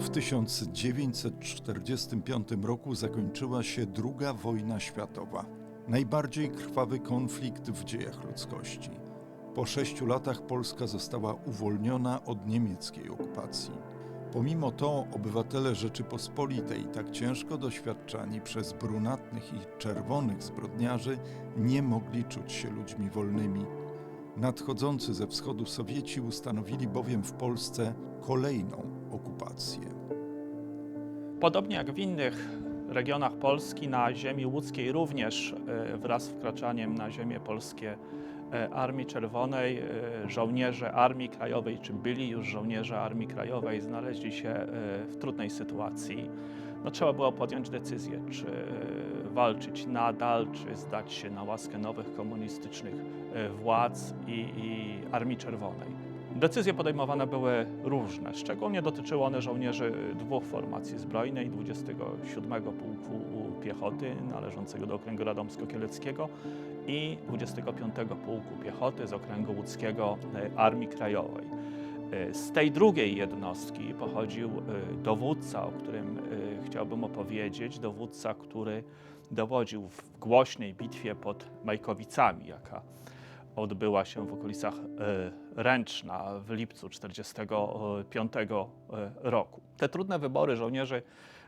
W 1945 roku zakończyła się II wojna światowa, najbardziej krwawy konflikt w dziejach ludzkości. Po sześciu latach Polska została uwolniona od niemieckiej okupacji. Pomimo to obywatele Rzeczypospolitej, tak ciężko doświadczani przez brunatnych i czerwonych zbrodniarzy, nie mogli czuć się ludźmi wolnymi. Nadchodzący ze wschodu Sowieci ustanowili bowiem w Polsce kolejną okupację. Podobnie jak w innych regionach Polski, na ziemi łódzkiej również e, wraz z wkraczaniem na ziemię polskie e, Armii Czerwonej, e, żołnierze Armii Krajowej, czy byli już żołnierze Armii Krajowej, znaleźli się w trudnej sytuacji. No, trzeba było podjąć decyzję, czy walczyć nadal, czy zdać się na łaskę nowych komunistycznych władz i, i Armii Czerwonej. Decyzje podejmowane były różne. Szczególnie dotyczyły one żołnierzy dwóch formacji zbrojnej, 27 Pułku Piechoty należącego do okręgu radomsko-kieleckiego i 25 Pułku Piechoty z okręgu łódzkiego e, Armii Krajowej. E, Z tej drugiej jednostki pochodził e, dowódca, o którym chciałbym opowiedzieć, dowódca, który dowodził w głośnej bitwie pod Majkowicami, jaka odbyła się w okolicach e, Ręczna w lipcu 1945 roku. Te trudne wybory żołnierzy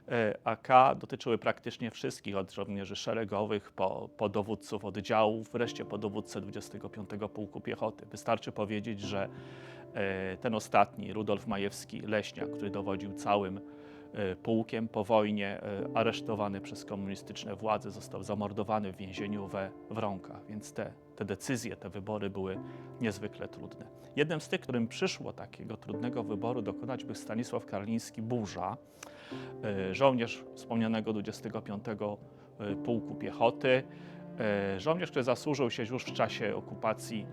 e, AK dotyczyły praktycznie wszystkich, od żołnierzy szeregowych po, po dowódców oddziałów, wreszcie po dowódcę 25 Pułku Piechoty. Wystarczy powiedzieć, że e, ten ostatni, Rudolf Majewski-Leśniak, który dowodził całym e, pułkiem po wojnie, e, aresztowany przez komunistyczne władze, został zamordowany w więzieniu we Wronkach, więc te, te decyzje, te wybory były niezwykle trudne. Jednym z tych, którym przyszło takiego trudnego wyboru dokonać, był Stanisław Karliński-Burza, e, żołnierz wspomnianego 25 e, Pułku Piechoty, e, żołnierz, który zasłużył się już w czasie okupacji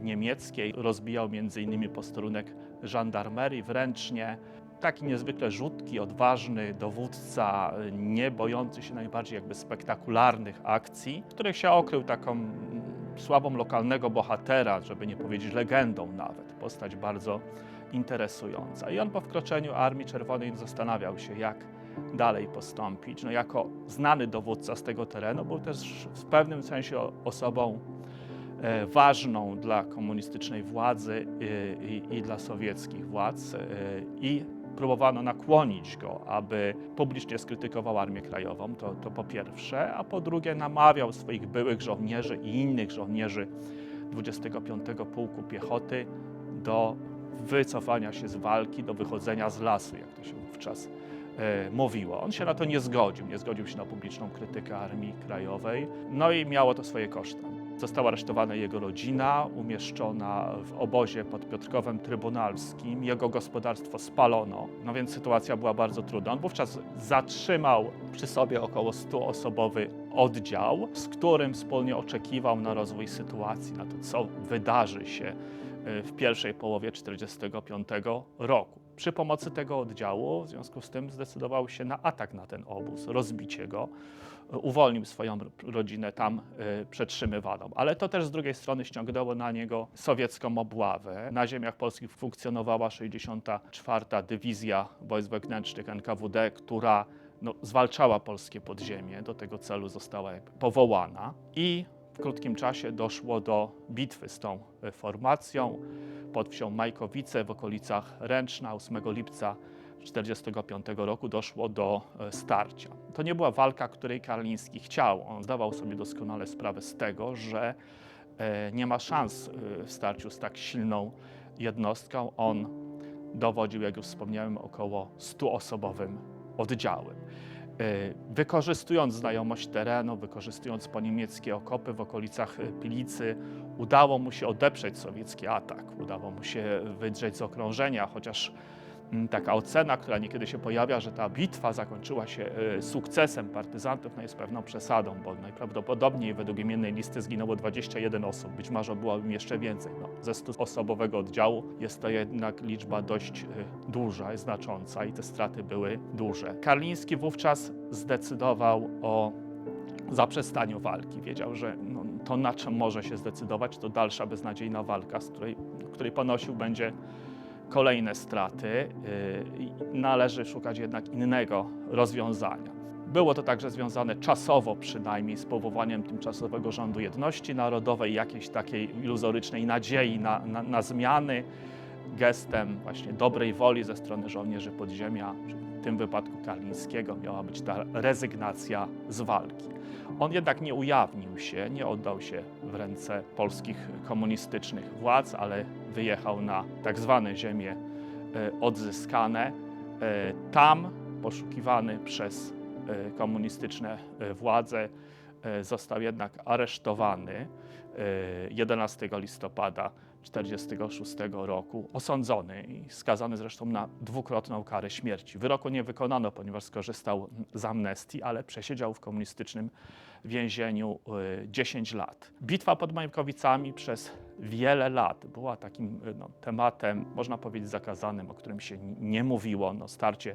niemieckiej, rozbijał m.in. posterunek żandarmerii w Ręcznie, taki niezwykle rzutki, odważny dowódca, nie bojący się najbardziej jakby spektakularnych akcji, w których się okrył taką mm, sławą lokalnego bohatera, żeby nie powiedzieć legendą nawet. Postać bardzo interesująca. I on po wkroczeniu Armii Czerwonej zastanawiał się, jak dalej postąpić. No, jako znany dowódca z tego terenu był też w pewnym sensie osobą e, ważną dla komunistycznej władzy e, i, i dla sowieckich władz e, i próbowano nakłonić go, aby publicznie skrytykował Armię Krajową, to, to po pierwsze, a po drugie namawiał swoich byłych żołnierzy i innych żołnierzy 25 Pułku Piechoty do wycofania się z walki, do wychodzenia z lasu, jak to się wówczas e, mówiło. On się na to nie zgodził, nie zgodził się na publiczną krytykę Armii Krajowej, no i miało to swoje koszty. Została aresztowana jego rodzina, umieszczona w obozie pod Piotrkowem Trybunalskim. Jego gospodarstwo spalono, no więc sytuacja była bardzo trudna. On wówczas zatrzymał przy sobie około 100-osobowy oddział, z którym wspólnie oczekiwał na rozwój sytuacji, na to, co wydarzy się e, w pierwszej połowie 1945 roku. Przy pomocy tego oddziału, w związku z tym, zdecydował się na atak na ten obóz, rozbicie go uwolnił swoją rodzinę tam y, przetrzymywaną. Ale to też z drugiej strony ściągnęło na niego sowiecką obławę. Na ziemiach polskich funkcjonowała 64. Dywizja Wojsk Wewnętrznych NKWD, która no, zwalczała polskie podziemie. Do tego celu została powołana i w krótkim czasie doszło do bitwy z tą y, formacją pod wsią Majkowice w okolicach Ręczna 8 lipca 1945 roku doszło do e, starcia. To nie była walka, której Karliński chciał. On zdawał sobie doskonale sprawę z tego, że e, nie ma szans e, w starciu z tak silną jednostką. On dowodził, jak już wspomniałem, około 100-osobowym oddziałem. E, Wykorzystując znajomość terenu, wykorzystując poniemieckie okopy w okolicach Pilicy, udało mu się odeprzeć sowiecki atak. Udało mu się wydrzeć z okrążenia, chociaż taka ocena, która niekiedy się pojawia, że ta bitwa zakończyła się e, sukcesem partyzantów, no jest pewną przesadą, bo najprawdopodobniej według imiennej listy zginęło 21 osób, być może było im jeszcze więcej. No, ze 100-osobowego oddziału jest to jednak liczba dość e, duża, znacząca i te straty były duże. Karliński wówczas zdecydował o zaprzestaniu walki. Wiedział, że no, to na czym może się zdecydować, to dalsza beznadziejna walka, z której, której ponosił będzie kolejne straty. y, Należy szukać jednak innego rozwiązania. Było to także związane czasowo przynajmniej z powołaniem tymczasowego rządu jedności narodowej, jakiejś takiej iluzorycznej nadziei na, na, na zmiany, gestem właśnie dobrej woli ze strony żołnierzy podziemia, tym wypadku Karlińskiego miała być ta rezygnacja z walki. On jednak nie ujawnił się, nie oddał się w ręce polskich komunistycznych władz, ale wyjechał na tak zwane ziemie e, odzyskane. E, Tam poszukiwany przez e, komunistyczne władze został jednak aresztowany e, 11 listopada 1946 roku, osądzony i skazany zresztą na dwukrotną karę śmierci. Wyroku nie wykonano, ponieważ skorzystał z amnestii, ale przesiedział w komunistycznym więzieniu e, 10 lat. Bitwa pod Majkowicami przez wiele lat była takim e, no, tematem, można powiedzieć, zakazanym, o którym się nie mówiło. No, starcie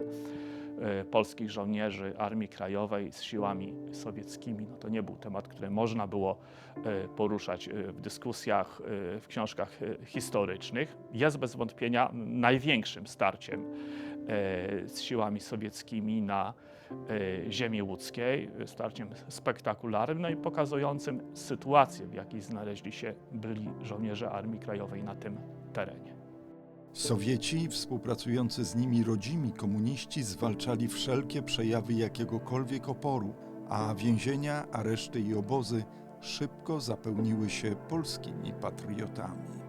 polskich żołnierzy Armii Krajowej z siłami sowieckimi. No to nie był temat, który można było e, poruszać e, w dyskusjach, w książkach historycznych. Jest bez wątpienia największym starciem z siłami sowieckimi na ziemi łódzkiej, starciem spektakularnym, no i pokazującym sytuację, w jakiej znaleźli się byli żołnierze Armii Krajowej na tym terenie. Sowieci i współpracujący z nimi rodzimi komuniści zwalczali wszelkie przejawy jakiegokolwiek oporu, a więzienia, areszty i obozy szybko zapełniły się polskimi patriotami.